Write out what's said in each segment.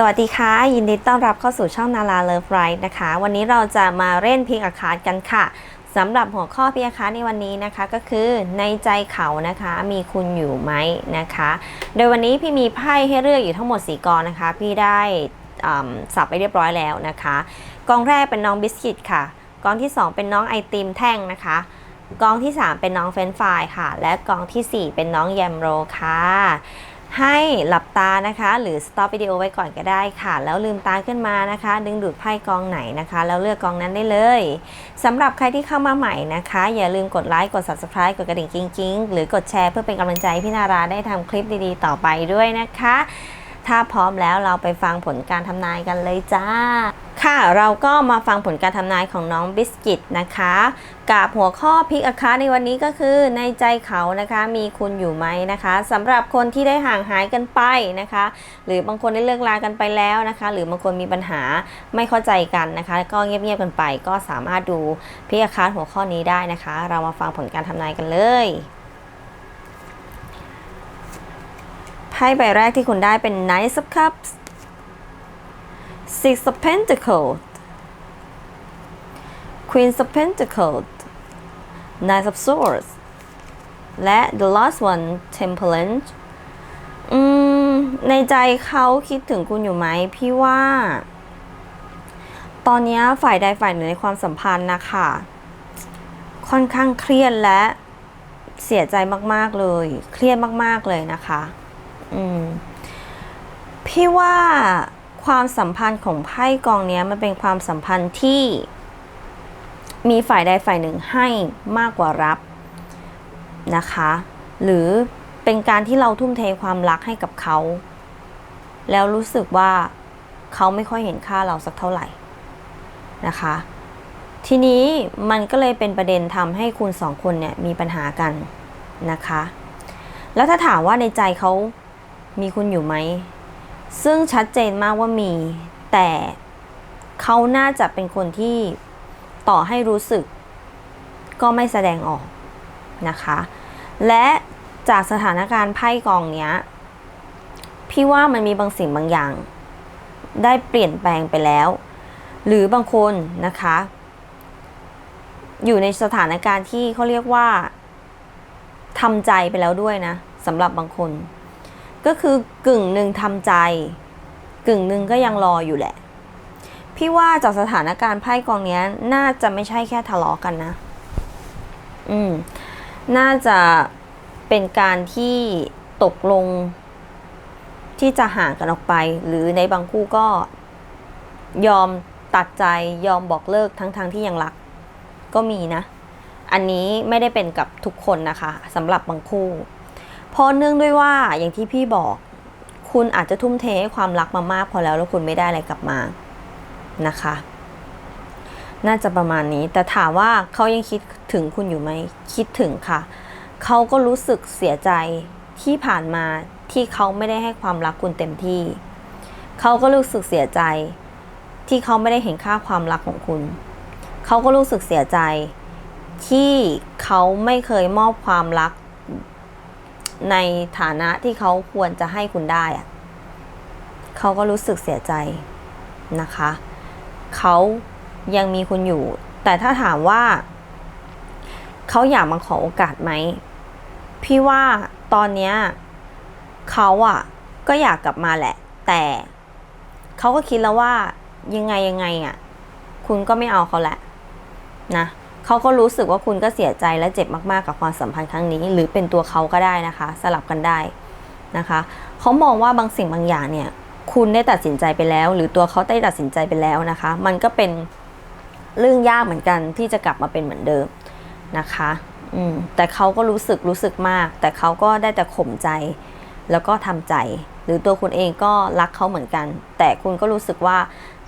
สวัสดีค่ะ ยินดีต้อนรับเข้าสู่ช่องนาราเลิฟไรท์นะคะ วันนี้เราจะมาเล่นพิกอาคาร์ดกันค่ะสำหรับหัวข้อพิกอาคารในวันนี้นะคะก็คือในใจเขานะคะมีคุณอยู่ไหมนะคะ โดยวันนี้พี่มีไพ่ให้เลือกอยู่ทั้งหมด4กองนะคะ พี่ได้สับไปเรียบร้อยแล้วนะคะกองแรกเป็นน้องบิสกิตค่ะกองที่ 2 เป็นน้องไอติมแท่งนะคะกองที่ 3 เป็นน้องเฟรนช์ฟรายค่ะ และกองทีสี่ 4 เป็นน้องแยมโรค่ะ ให้หลับตานะคะ หรือ stop วิดีโอไว้ก่อนก็ได้ค่ะ แล้วลืมตาขึ้นมานะคะ ดึงดูดไพ่กองไหนนะคะ แล้วเลือกกองนั้นได้เลยสำหรับใครที่เข้ามาใหม่นะคะ อย่าลืมกดไลค์กด subscribe กดกระดิ่งกิ้งๆ หรือ กดแชร์เพื่อเป็นกำลังใจให้พี่นาราได้ทำคลิปดีๆ ต่อไปด้วยนะคะ ถ้าพร้อมแล้วเราไปฟังผลการทำนายกันเลยจ้า ค่ะเราก็มาฟังผลการทำนายของน้องบิสกิตนะคะ กับหัวข้อพิกอาคาในวันนี้ก็คือในใจเขานะคะมีคุณอยู่ไหมนะคะสำหรับคนที่ได้ห่างหายกันไปนะคะ หรือบางคนได้เลิกลากันไปแล้วนะคะ หรือบางคนมีปัญหาไม่เข้าใจกันนะคะ ก็เงียบๆกันไปก็สามารถดูพิกอาคาหัวข้อนี้ได้นะคะ เรามาฟังผลการทำนายกันเลย ไพ่ใบแรกที่คุณได้เป็น Knight of Cups Six of Pentacles Queen of Pentacles Knight of Swords และ the last one Temperance อืมในใจเขาคิดถึงคุณอยู่ไหมพี่ว่า ตอนนี้ฝ่ายใดฝ่ายหนึ่งในความสัมพันธ์นะคะค่อนข้างเครียดและเสียใจมาก ๆ เลย เครียดมาก ๆ เลยนะคะ พี่ว่าความสัมพันธ์ของไพ่กองเนี้ยมันเป็นความสัมพันธ์ที่มีฝ่ายใดฝ่ายหนึ่งให้มากกว่ารับนะคะ หรือเป็นการที่เราทุ่มเทความรักให้กับเขา แล้วรู้สึกว่าเขาไม่ค่อยเห็นค่าเราสักเท่าไหร่นะคะ ทีนี้มันก็เลยเป็นประเด็นทำให้คุณสองคนเนี่ยมีปัญหากันนะคะ แล้วถ้าถามว่าในใจเขา มีคุณอยู่ไหม ซึ่งชัดเจนมากว่ามี แต่เขาน่าจะเป็นคนที่ต่อให้รู้สึก ก็ไม่แสดงออกนะคะ และจากสถานการณ์ไพ่กองเนี้ย พี่ว่ามันมีบางสิ่งบางอย่าง ได้เปลี่ยนแปลงไปแล้ว หรือบางคนนะคะ อยู่ในสถานการณ์ที่เขาเรียกว่าทำใจไปแล้วด้วยนะสำหรับบางคน ก็คือกึ่งหนึ่งทำใจ กึ่งหนึ่งก็ยังรออยู่แหละ พี่ว่าจากสถานการณ์ไพ่กองนี้น่าจะไม่ใช่แค่ทะเลาะกันนะ อืม น่าจะเป็นการที่ตกลง ที่จะห่างกันออกไป หรือในบางคู่ก็ยอมตัดใจยอมบอกเลิกทั้งๆทที่ยังรัก ก็มีนะ อันนี้ไม่ได้เป็นกับทุกคนนะคะสำหรับบางคู่ เพราะเนื่องด้วยว่าอย่างที่พี่บอก คุณอาจจะทุ่มเทให้ความรักมามากพอแล้วแล้วคุณไม่ได้อะไรกลับมานะคะ น่าจะประมาณนี้ แต่ถามว่าเขายังคิดถึงคุณอยู่ไหมคิดถึงค่ะ เขาก็รู้สึกเสียใจที่ผ่านมาที่เขาไม่ได้ให้ความรักคุณเต็มที่ เขาก็รู้สึกเสียใจ ที่เขาไม่ได้เห็นค่าความรักของคุณ เขาก็รู้สึกเสียใจที่เขาไม่เคยมอบความรัก ในฐานะที่เขาควรจะให้คุณได้อะเขาก็รู้สึกเสียใจนะคะ เขายังมีคุณอยู่ แต่ถ้าถามว่า เขาอยากมาขอโอกาสไหม พี่ว่าตอนเนี้ยเขาอะก็อยากกลับมาแหละ แต่เขาก็คิดแล้วว่ายังไงยังไงอะคุณก็ไม่เอาเขาแหละนะ เขาก็รู้สึกว่าคุณก็เสียใจและเจ็บมากๆกับความสัมพันธ์ครั้งนี้ หรือเป็นตัวเขาก็ได้นะคะ สลับกันได้นะคะเขามองว่าบางสิ่งบางอย่างเนี่ย คุณได้ตัดสินใจไปแล้ว หรือตัวเขาได้ตัดสินใจไปแล้วนะคะ มันก็เป็นเรื่องยากเหมือนกันที่จะกลับมาเป็นเหมือนเดิมนะคะอืมแต่เขาก็รู้สึกรู้สึกมาก แต่เขาก็ได้แต่ข่มใจ แล้วก็ทำใจ หรือตัวคุณเองก็รักเขาเหมือนกัน แต่คุณก็รู้สึกว่า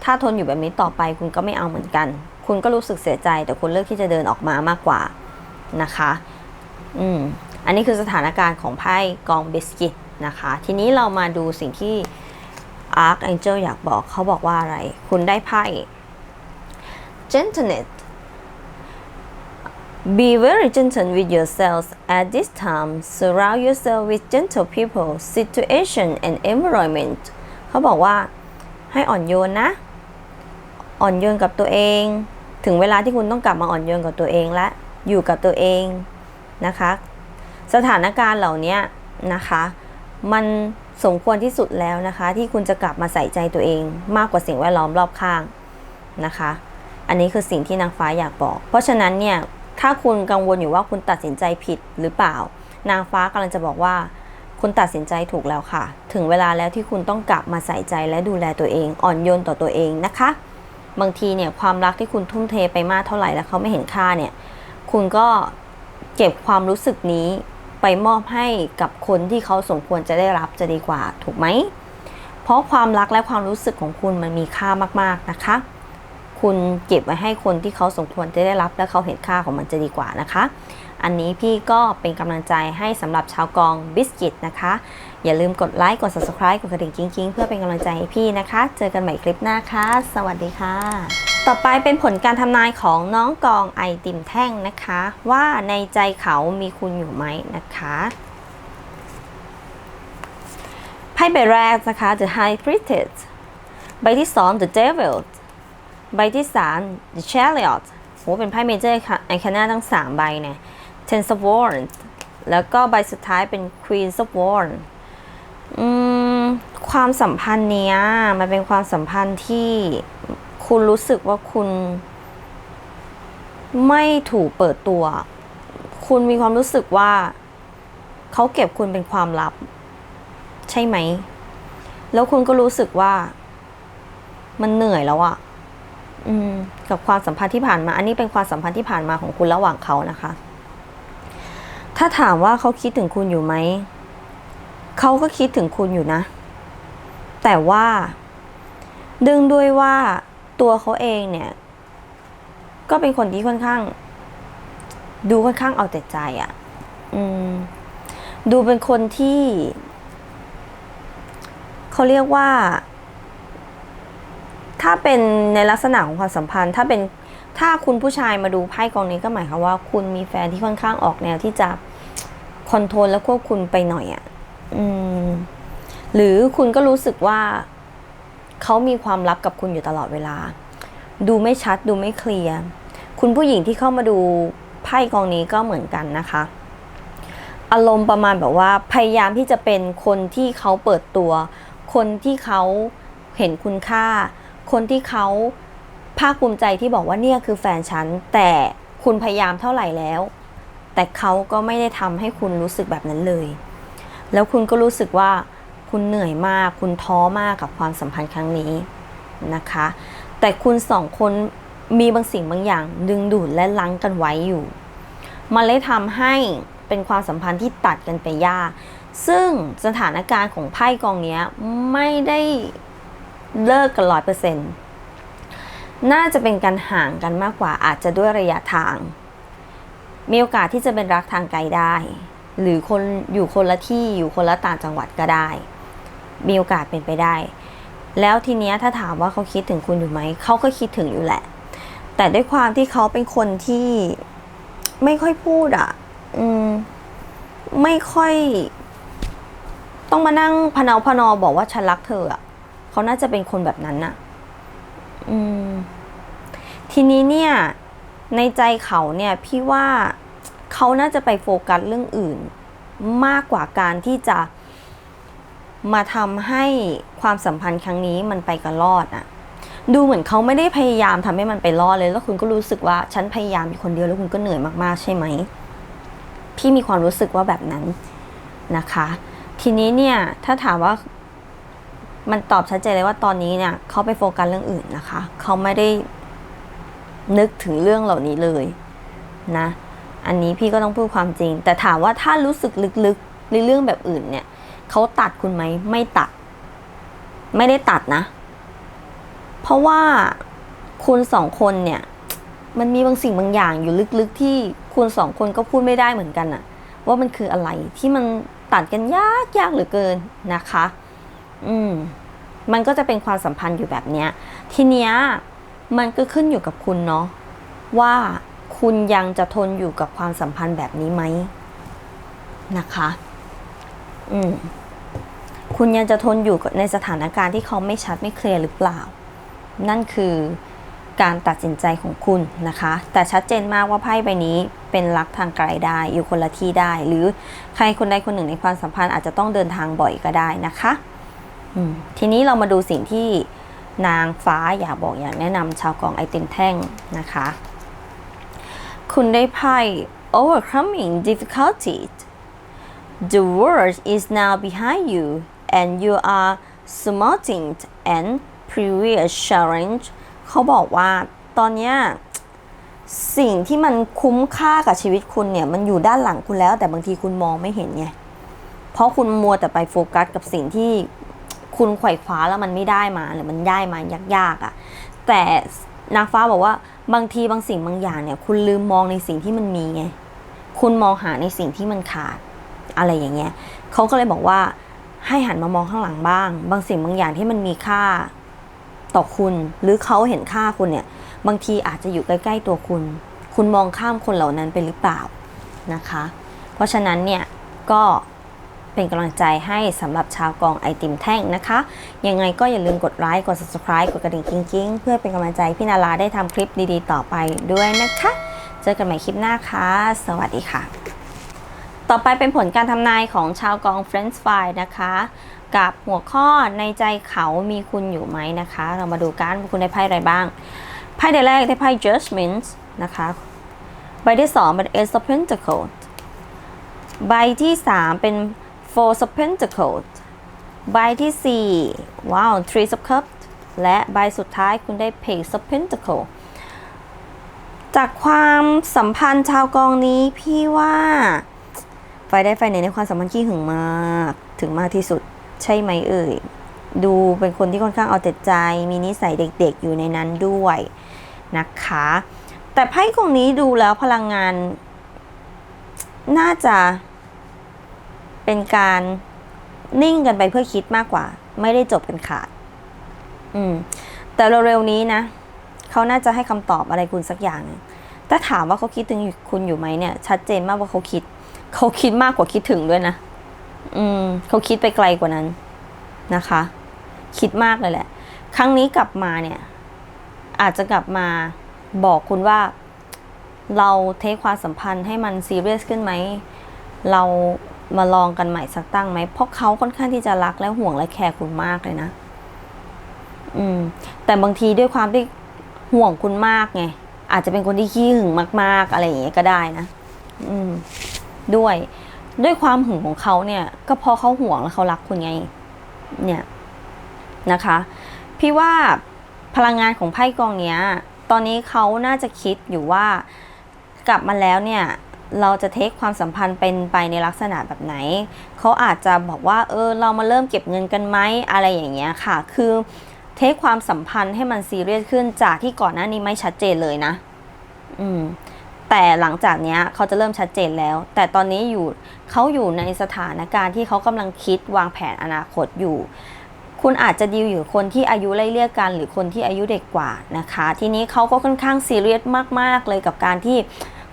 ถ้าทนอยู่แบบนี้ต่อไปคุณก็ไม่เอาเหมือนกัน คุณก็รู้สึกเสียใจ แต่คุณเลือกที่จะเดินออกมามากกว่านะคะ อืม อันนี้คือสถานการณ์ของไพ่กองบิสกิตนะคะ ทีนี้เรามาดูสิ่งที่ Archangel อยากบอกเขาบอกว่าอะไร คุณได้ไพ่ Gentleness Be very gentle with yourselves at this time. Surround yourself with gentle people, situation and environment. เขาบอกว่าให้อ่อนโยนนะ อ่อนโยนกับตัวเอง ถึงเวลาที่คุณต้องกลับมาอ่อนโยนกับตัวเองและอยู่กับตัวเองนะคะ สถานการณ์เหล่านี้นะคะ มันสมควรที่สุดแล้วนะคะ ที่คุณจะกลับมาใส่ใจตัวเอง มากกว่าสิ่งแวดล้อมรอบข้างนะคะ อันนี้คือสิ่งที่นางฟ้าอยากบอก เพราะฉะนั้นเนี่ยถ้าคุณกังวลอยู่ว่าคุณตัดสินใจผิดหรือเปล่า นางฟ้ากำลังจะบอกว่า คุณตัดสินใจถูกแล้วค่ะ ถึงเวลาแล้วที่คุณต้องกลับมาใส่ใจและดูแลตัวเอง อ่อนโยนต่อตัวเองนะคะ บางทีเนี่ยความรักที่คุณทุ่มเทไปมากเท่าไหร่แล้วเขาไม่เห็นค่าเนี่ย คุณก็เก็บความรู้สึกนี้ไปมอบให้กับคนที่เขาสมควรจะได้รับจะดีกว่าถูกไหม เพราะความรักและความรู้สึกของคุณมันมีค่ามากๆนะคะ คุณเก็บไว้ให้คนที่เขาสมควรจะได้รับ และเขาเห็นค่าของมันจะดีกว่านะคะ อันนี้พี่ก็เป็นกำลังใจให้สำหรับชาวกองบิสกิตนะคะ อย่าลืมกดไลค์กด subscribe กดกระดิ่งกิ้งๆ เพื่อเป็นกำลังใจให้พี่นะคะ เจอกันใหม่คลิปหน้าค่ะ สวัสดีค่ะ ต่อไปเป็นผลการทำนายของน้องกองไอติมแท่งนะคะ ว่าในใจเขามีคุณอยู่ไหมนะคะไพ่ใบแรกนะคะ The High Priestess ใบที่สอง The Devil ใบที่สาม The Chariot โหเป็นไพ่เมเจอร์ไอคาน่าทั้ง3ใบเนี่ย Ten of Wands แล้วก็ใบสุดท้ายเป็น Queen of Wands ความสัมพันธ์เนี้ยมันเป็นความสัมพันธ์ที่คุณรู้สึกว่าคุณ ไม่ถูกเปิดตัว คุณมีความรู้สึกว่าเขาเก็บคุณเป็นความลับ ใช่ไหม แล้วคุณก็รู้สึกว่า มันเหนื่อยแล้วอะอืมกับความสัมพันธ์ที่ผ่านมา อันนี้เป็นความสัมพันธ์ที่ผ่านมาของคุณระหว่างเขานะคะ ถ้าถามว่าเขาคิดถึงคุณอยู่ไหม เขาก็คิดถึงคุณอยู่นะ แต่ว่า ดึงด้วยว่าตัวเขาเองเนี่ย ก็เป็นคนที่ค่อนข้าง ดูค่อนข้างเอาแต่ใจอะ่ะ อืม ดูเป็นคนที่เขาเรียกว่า ถ้าเป็นในลักษณะของความสัมพันธ์ ถ้าเป็นถ้าคุณผู้ชายมาดูไพ่กองนี้ก็หมายความว่า คุณมีแฟนที่ค่อนข้างออกแนวที่จะคอนโทรลและควบคุมไปหน่อยอะ่ะ อืมหรือคุณก็รู้สึกว่าเขามีความลับกับคุณอยู่ตลอดเวลา ดูไม่ชัดดูไม่เคลียร์คุณผู้หญิงที่เข้ามาดูไพ่กองนี้ก็เหมือนกันนะคะ อารมณ์ประมาณแบบว่าพยายามที่จะเป็นคนที่เขาเปิดตัว คนที่เขาเห็นคุณค่า คนที่เขาภาคภูมิใจที่บอกว่าเนี่ยคือแฟนฉัน แต่คุณพยายามเท่าไหร่แล้ว แต่เขาก็ไม่ได้ทำให้คุณรู้สึกแบบนั้นเลย แล้วคุณก็รู้สึกว่าคุณเหนื่อยมาก คุณท้อมากกับความสัมพันธ์ครั้งนี้นะคะ แต่คุณสองคนมีบางสิ่งบางอย่าง ดึงดูดและลังกันไว้อยู่ มันเลยทำให้เป็นความสัมพันธ์ที่ตัดกันไปยาก ซึ่งสถานการณ์ของไพ่กองนี้ไม่ได้เลิกกันร้อยเปอร์เซ็นต์น่าจะเป็นการห่างกันมากกว่าอาจจะด้วยระยะทาง มีโอกาสที่จะเป็นรักทางไกลได้ หรือคนอยู่คนละที่อยู่คนละต่างจังหวัดก็ได้ มีโอกาสเป็นไปได้ แล้วทีเนี้ยถ้าถามว่าเขาคิดถึงคุณอยู่ไหม เขาก็คิดถึงอยู่แหละ แต่ด้วยความที่เขาเป็นคนที่ไม่ค่อยพูดอะ อืม ไม่ค่อย ต้องมานั่งพนาพนอบอกว่าฉันรักเธออะ เขาน่าจะเป็นคนแบบนั้นน่ะ อืม ทีนี้เนี่ย ในใจเขาเนี่ยพี่ว่า เขาน่าจะไปโฟกัสเรื่องอื่น มากกว่าการที่จะมาทำให้ความสัมพันธ์ครั้งนี้มันไปกันรอดอะดูเหมือนเขาไม่ได้พยายามทำให้มันไปรอดเลย แล้วคุณก็รู้สึกว่าฉันพยายามอยู่คนเดียวแล้วคุณก็เหนื่อยมากๆใช่ไหมพี่มีความรู้สึกว่าแบบนั้นนะคะ ทีนี้เนี่ยถ้าถามว่ามันตอบชัดเจนเลยว่าตอนนี้เนี่ยเขาไปโฟกัสเรื่องอื่นนะคะ เขาไม่ได้นึกถึงเรื่องเหล่านี้เลยนะ อันนี้พี่ก็ต้องพูดความจริง แต่ถามว่าถ้ารู้สึกลึกๆในเรื่องแบบอื่นเนี่ยเขาตัดคุณไหมไม่ตัด ไม่ได้ตัดนะ เพราะว่าคุณสองคนเนี่ย มันมีบางสิ่งบางอย่างอยู่ลึกๆที่คุณสองคนก็พูดไม่ได้เหมือนกันอะว่ามันคืออะไรที่มันตัดกันยากยากเหลือเกินนะคะ อืม มันก็จะเป็นความสัมพันธ์อยู่แบบเนี้ย ทีเนี้ยมันก็ขึ้นอยู่กับคุณเนาะว่า คุณยังจะทนอยู่กับความสัมพันธ์แบบนี้ไหมนะคะ อืม คุณยังจะทนอยู่ในสถานการณ์ที่เขาไม่ชัดไม่เคลียร์หรือเปล่า นั่นคือการตัดสินใจของคุณนะคะ แต่ชัดเจนมากว่าไพ่ใบนี้เป็นรักทางไกลได้ อยู่คนละที่ได้ หรือใครคนใดคนหนึ่งในความสัมพันธ์อาจจะต้องเดินทางบ่อยก็ได้นะคะอืมทีนี้เรามาดูสิ่งที่นางฟ้าอยากบอกอยากแนะนำชาวกองไอติมแท่งนะคะ คุณได้ไพ่ overcoming difficulties The world is now behind you and you are surmounting an previous challenge เขาบอกว่าตอนนี้สิ่งที่มันคุ้มค่ากับชีวิตคุณเนี่ย มันอยู่ด้านหลังคุณแล้ว แต่บางทีคุณมองไม่เห็นไง เพราะคุณมัวแต่ไปโฟกัสกับสิ่งที่คุณไขว่คว้าแล้วมันไม่ได้มาหรือมันได้มายากๆอะ่ะ แต่ นางฟ้าบอกว่าบางทีบางสิ่งบางอย่างเนี่ย คุณลืมมองในสิ่งที่มันมีไงคุณมองหาในสิ่งที่มันขาด อะไรอย่างเงี้ยเขาก็เลยบอกว่าให้หันมามองข้างหลังบ้าง บางสิ่งบางอย่างที่มันมีค่าต่อคุณ หรือเขาเห็นค่าคุณเนี่ย บางทีอาจจะอยู่ใกล้ ๆ ตัวคุณ คุณมองข้ามคนเหล่านั้นไปหรือเปล่านะคะ เพราะฉะนั้นเนี่ยก็ เป็นกำลังใจให้สำหรับชาวกองไอติมแท่งนะคะ ยังไงก็อย่าลืมกดไลค์กด subscribe กดกระดิ่งกิ้งๆ เพื่อเป็นกำลังใจพี่นาราได้ทำคลิปดีๆ ต่อไปด้วยนะคะ เจอกันใหม่คลิปหน้าค่ะ สวัสดีค่ะ ต่อไปเป็นผลการทำนายของชาวกอง Friends f i นะคะ กับหัวข้อในใจเขามีคุณอยู่ไหมนะคะ เรามาดูกันคุณได้ไพ่อะไรบ้างไพ่ใบแรกได้ไพ่ Judgment นะคะใบที่สองเป็น Ace of Pentacles ใบที่สามเป็น Four of Pentacles ใบที่สี่ว้าว Three of Cups และใบสุดท้ายคุณได้ Page of Pentacles จากความสัมพันธ์ชาวกองนี้พี่ว่าไฟได้ไฟในในความสัมพันธ์ขี้หึงมากถึงมากที่สุดใช่ไหมเอ่ย ดูเป็นคนที่ค่อนข้างเอาแต่ใจ มีนิสัยเด็กๆอยู่ในนั้นด้วยนะคะ แต่ไพ่กองนี้ดูแล้วพลังงานน่าจะ เป็นการนิ่งกันไปเพื่อคิดมากกว่า ไม่ได้จบกันขาด อืม แต่เร็วๆนี้นะเขาน่าจะให้คำตอบอะไรคุณสักอย่างหนึ่งแต่ถามว่าเขาคิดถึงคุณอยู่ไหมเนี่ย ชัดเจนมากว่าเขาคิด เขาคิดมากกว่าคิดถึงด้วยนะอืมเขาคิดไปไกลกว่านั้นนะคะ คิดมากเลยแหละ ครั้งนี้กลับมาเนี่ย อาจจะกลับมาบอกคุณว่า เราเทคความสัมพันธ์ให้มันซีเรียสขึ้นไหม เรา มาลองกันใหม่สักตั้งไหม เพราะเขาค่อนข้างที่จะรักและห่วงและแคร์คุณมากเลยนะ อืม แต่บางทีด้วยความที่ห่วงคุณมากไง อาจจะเป็นคนที่ขี้หึงมาก ๆ อะไรอย่างเงี้ยก็ได้นะ อืม ด้วย ด้วยความหึงของเขาเนี่ย ก็เพราะเขาห่วงและเขารักคุณไง เนี่ยนะคะ พี่ว่าพลังงานของไพ่กองเนี้ย ตอนนี้เขาน่าจะคิดอยู่ว่ากลับมาแล้วเนี่ย เราจะเทคความสัมพันธ์เป็นไปในลักษณะแบบไหน เขาอาจจะบอกว่าเออเรามาเริ่มเก็บเงินกันไหมอะไรอย่างเงี้ยค่ะ คือเทคความสัมพันธ์ให้มันซีเรียสขึ้นจากที่ก่อนหน้านี้ไม่ชัดเจนเลยนะ อืมแต่หลังจากเนี้ยเขาจะเริ่มชัดเจนแล้ว แต่ตอนนี้อยู่เขาอยู่ในสถานการณ์ที่เขากำลังคิดวางแผนอนาคตอยู่ คุณอาจจะดีลอยู่คนที่อายุไล่เลี่ยกัน หรือคนที่อายุเด็กกว่านะคะ ทีนี้เขาก็ค่อนข้างซีเรียสมาก ๆ เลยกับการที่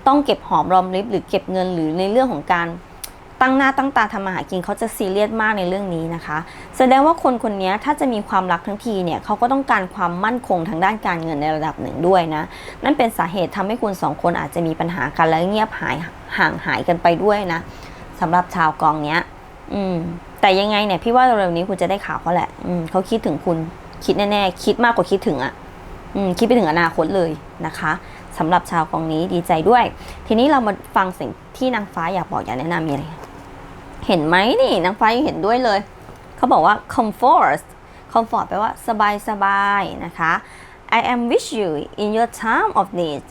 ต้องเก็บหอมรอมริบหรือเก็บเงินหรือในเรื่องของการตั้งหน้าตั้งตาทำมาหากินเขาจะซีเรียสมากในเรื่องนี้นะคะ แสดงว่าคนคนนี้ถ้าจะมีความรักทั้งทีเนี่ยเขาก็ต้องการความมั่นคงทางด้านการเงินในระดับหนึ่งด้วยนะ นั่นเป็นสาเหตุทำให้คุณสองคนอาจจะมีปัญหากันแล้วเงียบหายห่างหายกันไปด้วยนะสำหรับชาวกองเนี้ย อืม แต่ยังไงเนี่ยพี่ว่าเร็วนี้คุณจะได้ข่าวเขาแหละ อืมเขาคิดถึงคุณคิดแน่ๆคิดมากกว่าคิดถึงอะ่ะ อืมคิดไปถึงอนาคตเลยนะคะ สำหรับชาวกองนี้ดีใจด้วย ทีนี้เรามาฟังสิ่งที่นางฟ้าอยากบอกอยากแนะนำมีอะไรเห็นไหมนี่นางฟ้ายังเห็นด้วยเลย เขาบอกว่า comfort comfort แปลว่าสบายสบายนะคะ I am with you in your time of need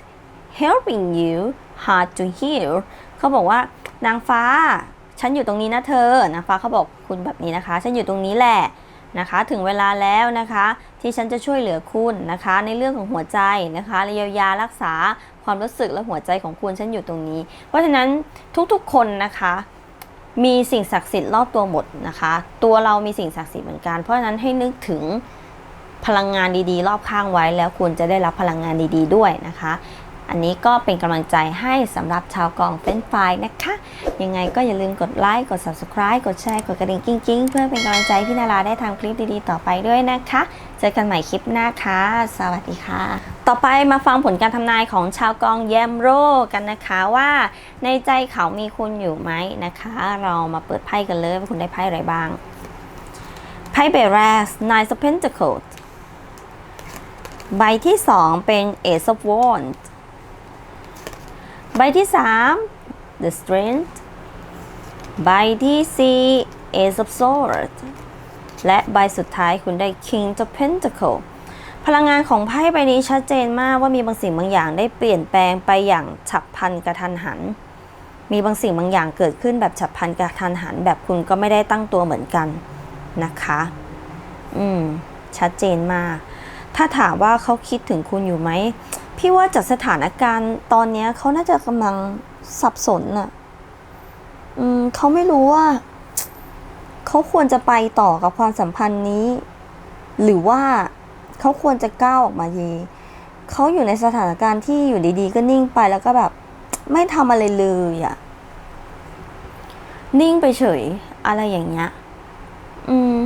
helping you hard to heal เขาบอกว่านางฟ้า ฉันอยู่ตรงนี้นะเธอนางฟ้าเขาบอกคุณแบบนี้นะคะ ฉันอยู่ตรงนี้แหละ นะคะถึงเวลาแล้วนะคะที่ฉันจะช่วยเหลือคุณนะคะ ในเรื่องของหัวใจนะคะเยียวยารักษาความรู้สึกและหัวใจของคุณฉันอยู่ตรงนี้ เพราะฉะนั้นทุกๆคนนะคะมีสิ่งศักดิ์สิทธิ์รอบตัวหมดนะคะ ตัวเรามีสิ่งศักดิ์สิทธิ์เหมือนกัน เพราะฉะนั้นให้นึกถึงพลังงานดีๆ รอบข้างไว้แล้วคุณจะได้รับพลังงานดีๆ ด้วยนะคะ อันนี้ก็เป็นกำลังใจให้สำหรับชาวกองเฟ้นไฟนะคะ ยังไงก็อย่าลืมกดไลค์ กด subscribe กดแชร์ กดกระดิ่งกิ้งๆ เพื่อเป็นกำลังใจพี่นาราได้ทำคลิปดีๆ ต่อไปด้วยนะคะ เจอกันใหม่คลิปหน้าค่ะ สวัสดีค่ะ ต่อไปมาฟังผลการทำนายของชาวกองแยมโรกันนะคะว่าในใจเขามีคุณอยู่ไหมนะคะ เรามาเปิดไพ่กันเลยว่าคุณได้ไพ่อะไรบ้างไพ่เบรส Nine of Pentacles ใบที่ 2 เป็น Ace of Wands ใบที่ 3 The Strength ใบที่ 4 Ace of Swords และใบสุดท้ายคุณได้ King of Pentacles พลังงานของไพ่ใบนี้ชัดเจนมากว่ามีบางสิ่งบางอย่างได้เปลี่ยนแปลงไปอย่างฉับพลันกระทันหัน มีบางสิ่งบางอย่างเกิดขึ้นแบบฉับพลันกระทันหัน แบบคุณก็ไม่ได้ตั้งตัวเหมือนกันนะคะ อืม ชัดเจนมาก ถ้าถามว่าเขาคิดถึงคุณอยู่ไหม พี่ว่าจากสถานการณ์ตอนนี้เขาน่าจะกำลังสับสนน่ะ อืมเขาไม่รู้ว่า เขาควรจะไปต่อกับความสัมพันธ์นี้ หรือว่าเขาควรจะก้าวออกมาดีเขาอยู่ในสถานการณ์ที่อยู่ดีๆ ก็นิ่งไปแล้วก็แบบ ไม่ทำอะไรเลยอะนิ่งไปเฉยอะไรอย่างเงี้ย อืม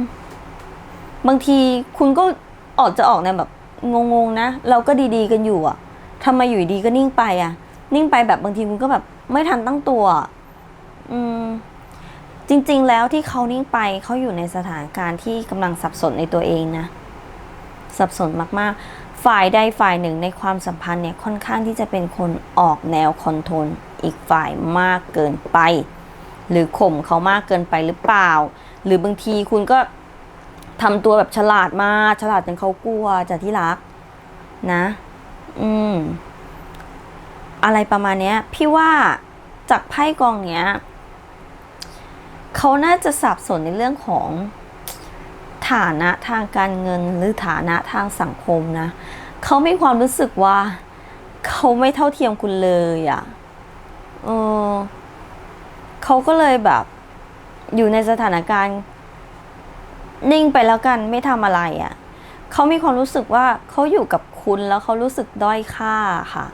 บางทีคุณก็ออกจะออกในแบบ งงๆนะ เราก็ดีๆกันอยู่อะทำไมอยู่ดีก็นิ่งไปอะนิ่งไปแบบบางทีคุณก็แบบไม่ทันตั้งตัวอะอืม จริง ๆ แล้วที่เขานิ่งไปเขาอยู่ในสถานการณ์ที่กำลังสับสนในตัวเองนะ สับสนมากๆ ฝ่ายใดฝ่ายหนึ่งในความสัมพันธ์เนี่ยค่อนข้างที่จะเป็นคนออกแนวคอนโทรลอีกฝ่ายมากเกินไป หรือข่มเขามากเกินไปหรือเปล่า หรือบางทีคุณก็ ทำตัวแบบฉลาดมากฉลาดจนเขากลัวจากที่รัก นะ อืม อะไรประมาณเนี้ย พี่ว่าจากไพ่กองเนี้ยเขาน่าจะสับสนในเรื่องของฐานะทางการเงินหรือฐานะทางสังคมนะเขามีความรู้สึกว่าเขาไม่เท่าเทียมคุณเลยอะ่ะเออเขาก็เลยแบบ อยู่ในสถานการณ์ นิ่งไปแล้วกันไม่ทำอะไรอะ่ะเขามีความรู้สึกว่าเขาอยู่กับคุณแล้วเขารู้สึกด้อยค่าค่ะ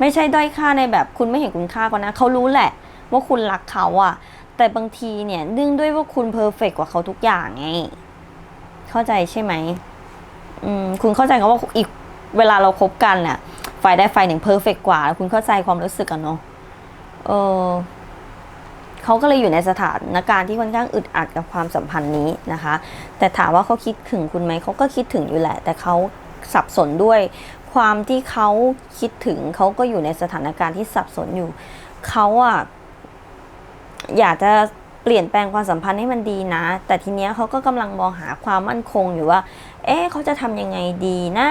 ไม่ใช่ด้อยค่าในแบบคุณไม่เห็นคุณค่าเขานะเขารู้แหละ ว่าคุณรักเขาอะแต่บางทีเนี่ยเนื่องด้วยว่าคุณเพอร์เฟกกว่าเขาทุกอย่างไงเข้าใจใช่ไหมอืมคุณเข้าใจกันว่าอีกเวลาเราคบกันน่ะฝ่ายได้ฝ่ายหนึ่งเพอร์เฟกกว่าแล้วคุณเข้าใจความรู้สึกกันเนาะเออ เขาก็เลยอยู่ในสถานการณ์ที่ค่อนข้างอึดอัดกับความสัมพันธ์นี้นะคะ แต่ถามว่าเขาคิดถึงคุณไหมเขาก็คิดถึงอยู่แหละ แต่เขาสับสนด้วย ความที่เขาคิดถึงเขาก็อยู่ในสถานการณ์ที่สับสนอยู่เขาอะอยากจะเปลี่ยนแปลงความสัมพันธ์ให้มันดีนะ แต่ทีเนี้ยเขาก็กำลังมองหาความมั่นคงอยู่ว่า เอ๊ะเขาจะทำยังไงดีนะ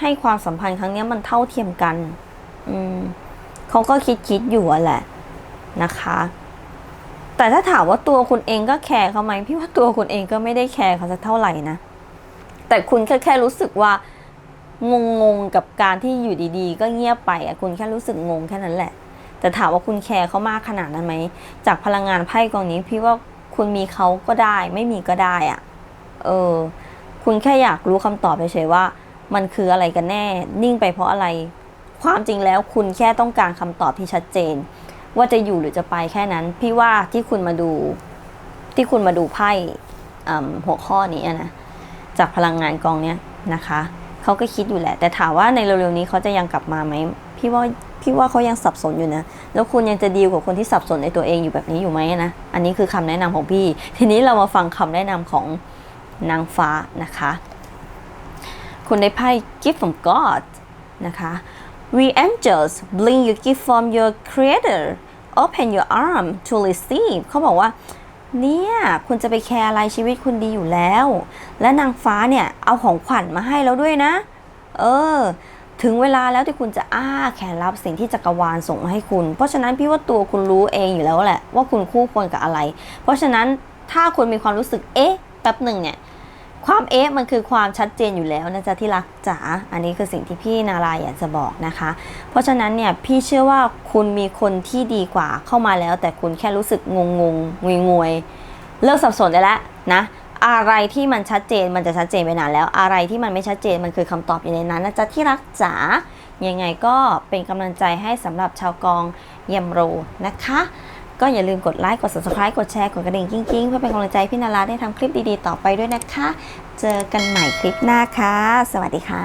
ให้ความสัมพันธ์ครั้งเนี้ยมันเท่าเทียมกัน อืมเขาก็คิดคิดอยู่แหละนะคะ แต่ถ้าถามว่าตัวคุณเองก็แคร์เขาไหมพี่ว่าตัวคุณเองก็ไม่ได้แคร์เขาสักเท่าไหร่นะ แต่คุณแค่แค่รู้สึกว่างงงๆกับการที่อยู่ดีๆ ก็เงียบไปอะคุณแค่รู้สึกงงแค่นั้นแหละ แต่ถามว่าคุณแคร์เขามากขนาดนั้นไหมจากพลังงานไพ่กองนี้ พี่ว่าคุณมีเขาก็ได้ ไม่มีก็ได้อะ เออ คุณแค่อยากรู้คำตอบเฉยๆว่า มันคืออะไรกันแน่ นิ่งไปเพราะอะไร ความจริงแล้วคุณแค่ต้องการคำตอบที่ชัดเจน ว่าจะอยู่หรือจะไปแค่นั้น พี่ว่าที่คุณมาดูที่คุณมาดูไพ่หัวข้อนี้นะจากพลังงานกองเนี้ยนะคะเขาก็คิดอยู่แหละ แต่ถามว่าในเร็วๆนี้เขาจะยังกลับมาไหมพี่ว่าพี่ว่าเขายังสับสนอยู่นะ แล้วคุณยังจะดีลกับคนที่สับสนในตัวเองอยู่แบบนี้อยู่ไหมนะ อันนี้คือคำแนะนำของพี่ ทีนี้เรามาฟังคำแนะนำของนางฟ้านะคะ คุณได้ไพ่ gift from God นะคะ We angels bring you gift from your creator open your arm to receive เขาบอกว่า เนี่ยคุณจะไปแคร์อะไรชีวิตคุณดีอยู่แล้ว และนางฟ้าเนี่ย เอาของขวัญมาให้แล้วด้วยนะ เออ ถึงเวลาแล้วที่คุณจะอ้าแขนรับสิ่งที่จักรวาลส่งมาให้คุณ เพราะฉะนั้นพี่ว่าตัวคุณรู้เองอยู่แล้วแหละว่าคุณคู่ควรกับอะไร เพราะฉะนั้นถ้าคุณมีความรู้สึกเอ๊ะแป๊บหนึ่งเนี่ย ความเอ๊ะมันคือความชัดเจนอยู่แล้วนะจ๊ะที่รักจ๋าอันนี้คือสิ่งที่พี่นารายอยากจะบอกนะคะ เพราะฉะนั้นเนี่ยพี่เชื่อว่าคุณมีคนที่ดีกว่าเข้ามาแล้ว แต่คุณแค่รู้สึกงงงงงวยงวยเลิกสับสนได้แล้วนะอะไรที่มันชัดเจนมันจะชัดเจนไปนานแล้ว อะไรที่มันไม่ชัดเจนมันคือคำตอบอยู่ในนั้นนะจ๊ะที่รักจ๋ายังไงก็เป็นกำลังใจให้สำหรับชาวกองเยมโรนะคะ ก็อย่าลืมกดไลค์ กด subscribe กดแชร์ กดกระดิ่งกิ้งๆ เพื่อเป็นกำลังใจพี่นาราได้ทำคลิปดีๆ ต่อไปด้วยนะคะ เจอกันใหม่คลิปหน้าค่ะ สวัสดีค่ะ